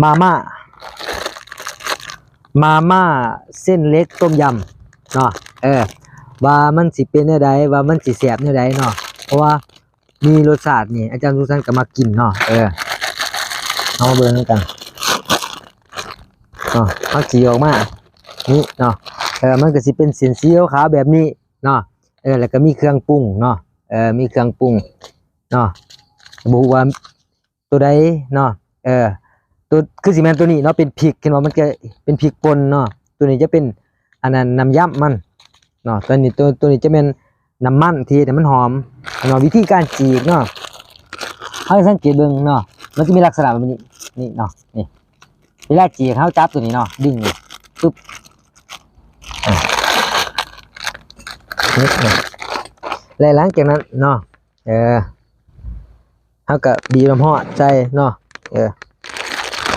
มาม่า มาม่าเส้นเล็กต้มยำเนาะ เออ ว่ามันสิเป็นแนวใดว่ามันสิแสบแนวใดเนาะ เพราะว่ามีรสชาตินี่อาจารย์ทุกท่านก็มากินเนาะ เออ เอามาเบิ่งกันเนาะเอาจีออกมา นี่เนาะ เออ มันก็สิเป็นเส้นสีขาวแบบนี้เนาะ เออ แล้วก็มีเครื่องปรุงเนาะ เออ มีเครื่องปรุงเนาะระบุว่าตัวใดเนาะ เออ ตัวคือสิแมนตัวนี้เนาะเป็นพริกเห็นว่ามันก็เป็นพริกป่นเนาะตัวนี้จะเป็นอันนั้นน้ำยำมันเนาะตัวนี้ตัวตัวนี้จะเป็นน้ำมันที่แต่มันหอมเนาะวิธีการจีกเนาะเขาให้สังเกตเบิ่งเนาะมันจะมีลักษณะแบบนี้นี่เนาะนี่เวลาจีกเขาจับตัวนี้เนาะดึงปึ๊บอะนี่เนาะแล้วหลังจากนั้นเนาะเออเขาก็บีบน้ำหอใจเนาะเออ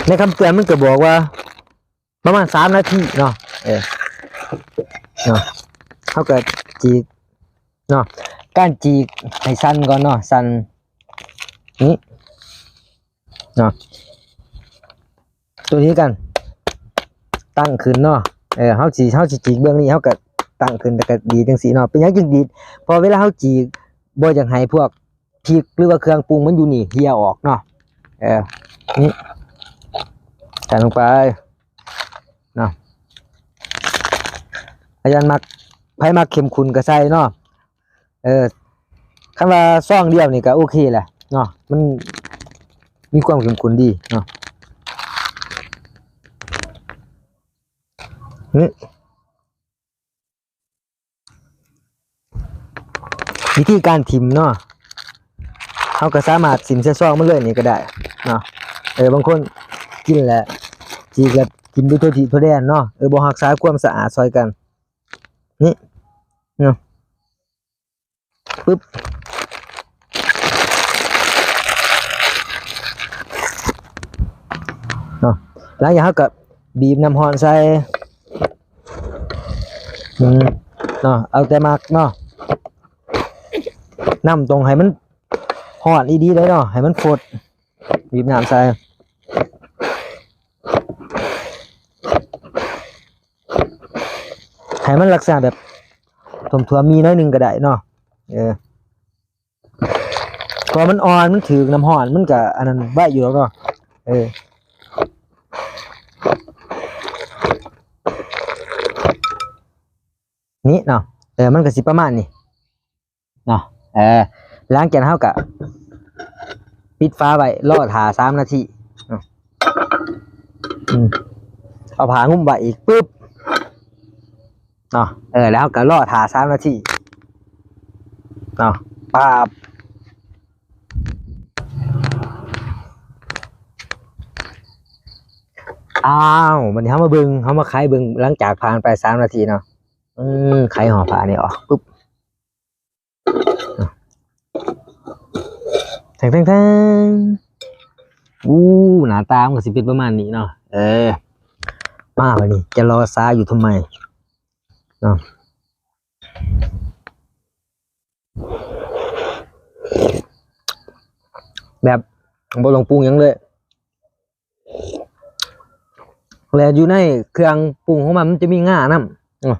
ในคำเตือนมันก็บอกว่า ประมาณสามนาทีเนาะเออเนาะเขาก็จีกเนาะการจีกให้สั้นก่อนเนาะสั้นนี้เนาะตัวนี้กัน ตั้งขึ้นเนาะเออเขาจีเขาสิจีกเบื้องนี้เขาก็ตั้งขึ้นแต่ก็ดีจังสีเนาะเป็นหยังจึงดีพอเวลาเขาจีกบ่อยากให้พวกพริกหรือว่าเครื่องปรุงมันอยู่นี่เฮียออกเนาะเออนี่ ใส่ลงไปเนาะอาจารย์มักไผมักเข็มขุนก็ใส่เนาะเออคำว่าซ่องเดียวนี่ก็โอเคแหละเนาะมันมีความเข็มขุนดีเนาะนี่วิธีการทิมเนาะเขาก็สามารถสิมใส่ซองมาเลยนี่ก็ได้เนาะเออบางคน กินแหละจีก็กินด้วยทั่วทีทั่วแดนเนาะเออบ่รักษาความสะอาดซอยกันนี่เนาะปึ๊บเนาะหลังจากเขาก็บีบน้ำฮอนใส่อืมเนาะเอาแต่มักเนาะน้ำตรงให้มันฮอดดีๆเลยเนาะให้มันฟดบีบน้ำใส่ ให้มันลักษณะแบบถมทัวมีน้อยหนึ่งก็ได้เนาะเออพอมันอ่อนมันถือน้ำห่อนมันก็อันนั้นไว้อยู่แล้วเนาะเออนี่เนาะเออมันก็สิประมาณนี้เนาะเออหลังจากนั้นเฮาก็ปิดฟ้าไว้รอถ่าสามนาทีเนาะอืมเอาผางุ้มไว้อีกปุ๊บ เนาะเออ แล้วก็รอถ่าสามนาทีเนาะปาบอ้าวมันเขามาเบิงเขามาไขเบิงหลังจากผ่านไปสามนาทีเนาะอืมขห่อผ้านี่ออกปุ๊บแทงแทงแทงอู้หนาตามันสิเป็นประมาณนี้เนาะเออมาวันนี้จะรอซาอยู่ทำไม เนาแบบบ่ลงปรุงยังเลยแล้วอยู่ในเครื่องปรุงของมันมันจะมีง่าน้ำอะ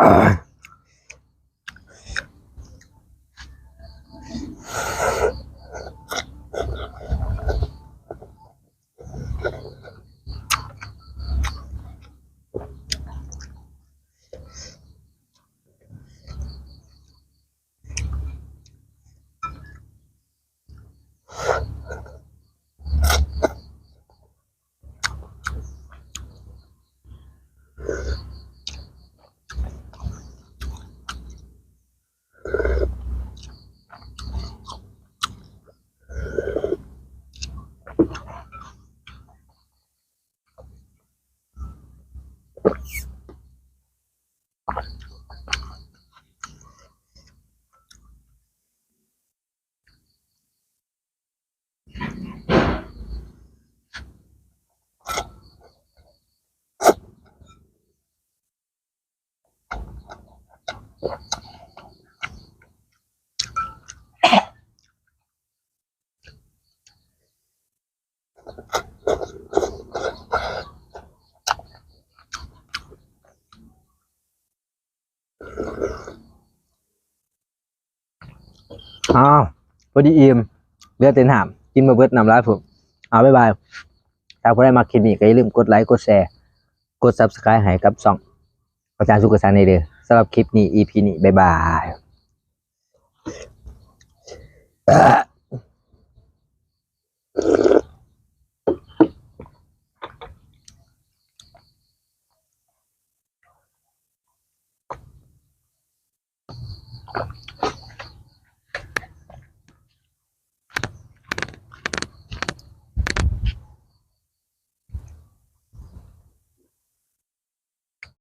อื อ้าวพอดีอิ่มเลือดเต็นหามกินมาเบิดนำร้ายผมเอาบ๊ายบายถ้าผู้ใดมาคลิปนี้ก็อย่าลืมกดไลค์กดแชร์ กด subscribe ให้กับช่องอาจารย์สุกสาในเด้อ สำหรับคลิปนี้ EP นี้บ๊ายบาย